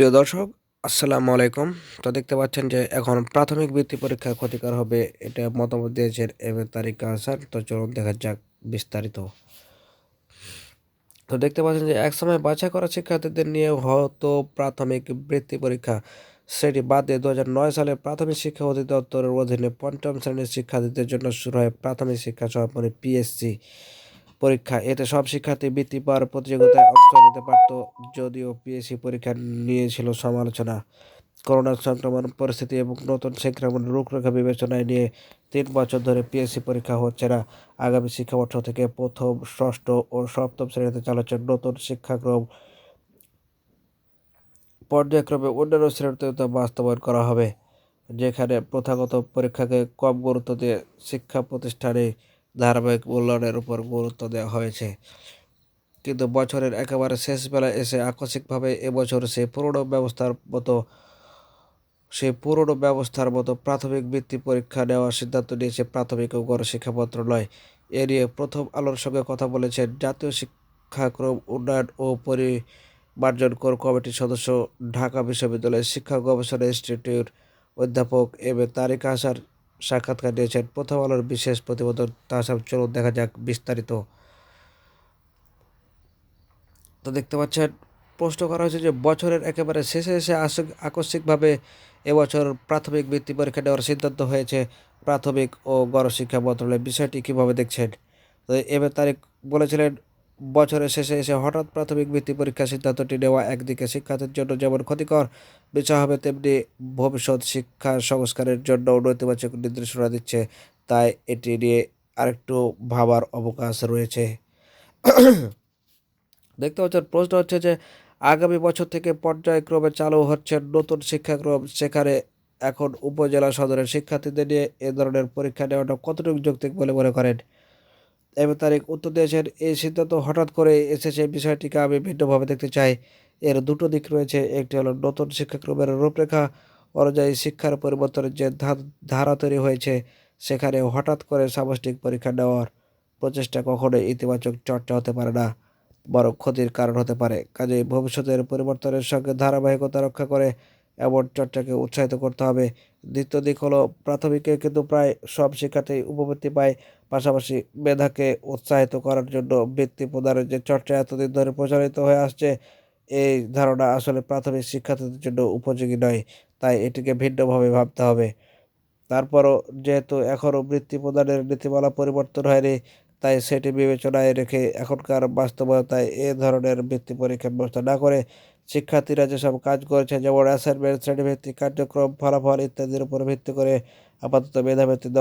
প্রিয় দর্শক, আসসালামু আলাইকুম। তো দেখতে পাচ্ছেন যে এখন প্রাথমিক বৃত্তি পরীক্ষা ক্ষতিকর হবে, এটা মতামত দিয়েছেন এম এ তারিক হাসান তো চলুন দেখা যাক বিস্তারিত। তো দেখতে পাচ্ছেন যে একসময় বাছাই করা শিক্ষার্থীদের নিয়ে হতো প্রাথমিক বৃত্তি পরীক্ষা। সেটি বাদ দিয়ে দু নয় সালে প্রাথমিক শিক্ষা অধিদপ্তরের অধীনে পঞ্চম শ্রেণির শিক্ষার্থীদের জন্য শুরু হয় প্রাথমিক শিক্ষা সমাপনী, পিএসসি। পরীক্ষা। এতে সব শিক্ষার্থী বৃত্তি পাওয়ার প্রতিযোগিতায় অংশ নিতে পারত, যদিও পিএসসি পরীক্ষা নিয়েছিল সমালোচনা। করোনা সংক্রমণ পরিস্থিতি এবং নতুন সংক্রমণ রূপরেখা বিবেচনায় নিয়ে তিন বছর ধরে পিএসসি পরীক্ষা হচ্ছে না। আগামী শিক্ষাবর্ষ থেকে প্রথম, ষষ্ঠ ও সপ্তম শ্রেণীতে চালু হচ্ছে নতুন শিক্ষাক্রম। পর্যায়ক্রমে অন্যান্য শ্রেণীতে বাস্তবায়ন করা হবে, যেখানে প্রথাগত পরীক্ষাকে কম গুরুত্ব দিয়ে শিক্ষা প্রতিষ্ঠানে ধারাবাহিক মূল্যায়নের উপর গুরুত্ব দেওয়া হয়েছে। কিন্তু বছরের একেবারে শেষ বেলায় এসে আকস্মিকভাবে এবছর সে পুরনো ব্যবস্থার মতো সে পুরনো ব্যবস্থার মতো প্রাথমিক বৃত্তি পরীক্ষা নেওয়ার সিদ্ধান্ত নিয়েছে প্রাথমিক ও গণশিক্ষা মন্ত্রণালয়। এ নিয়ে প্রথম আলোর সঙ্গে কথা বলেছেন জাতীয় শিক্ষাক্রম উন্নয়ন ও পরিমার্জন কোর কমিটির সদস্য ঢাকা বিশ্ববিদ্যালয়ের শিক্ষা গবেষণা ইনস্টিটিউট অধ্যাপক এম এ তারিক হাসান সাক্ষাৎকার দিয়েছেন। প্রথম আলোর বিশেষ প্রতিবেদন তাছাড়া চলুন, দেখা যাক বিস্তারিত। তো দেখতে পাচ্ছেন, প্রশ্ন করা হয়েছে যে বছরের একেবারে শেষে এসে আকস্মিকভাবে এবছর প্রাথমিক বৃত্তি পরীক্ষা নেওয়ার সিদ্ধান্ত হয়েছে প্রাথমিক ও গণশিক্ষা মন্ত্রণালয়। বিষয়টি কীভাবে দেখছেন? তো এবার তারিখ বলেছিলেন বছরের শেষে এসে হঠাৎ প্রাথমিক বৃত্তি পরীক্ষার সিদ্ধান্তটি নেওয়া একদিকে শিক্ষার্থীর জন্য যেমন ক্ষতিকর বিষয় হবে তেমনি ভবিষ্যৎ শিক্ষা সংস্কারের জন্য নেতিবাচক নির্দেশনা দিচ্ছে, তাই এটি নিয়ে আরেকটু ভাবার অবকাশ রয়েছে। দেখতে পাচ্ছেন, প্রশ্ন হচ্ছে যে আগামী বছর থেকে পর্যায়ক্রমে চালু হচ্ছে নতুন শিক্ষাক্রম, সেখানে এখন উপজেলা সদরের শিক্ষার্থীদের নিয়ে এ ধরনের পরীক্ষা নেওয়াটা কতটুকু যৌক্তিক বলে মনে করেন? এবং তারিখ উত্তর দিয়েছেন এই সিদ্ধান্ত হঠাৎ করে এসেছে বিষয়টিকে আমি ভিন্নভাবে দেখতে চাই। এর দুটো দিক রয়েছে। একটি হলো নতুন শিক্ষাক্রমের রূপরেখা অনুযায়ী শিক্ষার পরিবর্তনের যে ধারা তৈরি হয়েছে, সেখানে হঠাৎ করে সামষ্টিক পরীক্ষা নেওয়ার প্রচেষ্টা কখনোই ইতিবাচক চর্চা হতে পারে না বড় ক্ষতির কারণ হতে পারে। কাজেই ভবিষ্যতের পরিবর্তনের সঙ্গে ধারাবাহিকতা রক্ষা করে এমন চর্চাকে উৎসাহিত করতে হবে। দ্বিতীয় দিক হলো, প্রাথমিকে কিন্তু প্রায় সব শিক্ষার্থী উপবৃত্তি পায়। পাশাপাশি মেধাকে উৎসাহিত করার জন্য বৃত্তি প্রদানের যে চর্চা এতদিন ধরে প্রচারিত হয়ে আসছে, এই ধারণা আসলে প্রাথমিক শিক্ষার্থীদের জন্য উপযোগী নয়। তাই এটিকে ভিন্নভাবে ভাবতে হবে। তারপরও যেহেতু এখনও বৃত্তি প্রদানের নীতিমালা পরিবর্তন হয়নি, তাই সেটি বিবেচনায় রেখে এখনকার বাস্তবতায় এ ধরনের বৃত্তি পরীক্ষার ব্যবস্থা না করে শিক্ষার্থীরা যেসব কাজ করছে, যেমন অ্যাসাইনমেন্ট শ্রেণীভিত্তিক কার্যক্রম, ফলাফল ইত্যাদির উপর ভিত্তি করে আপাতত মেধাবৃত্তি দেওয়া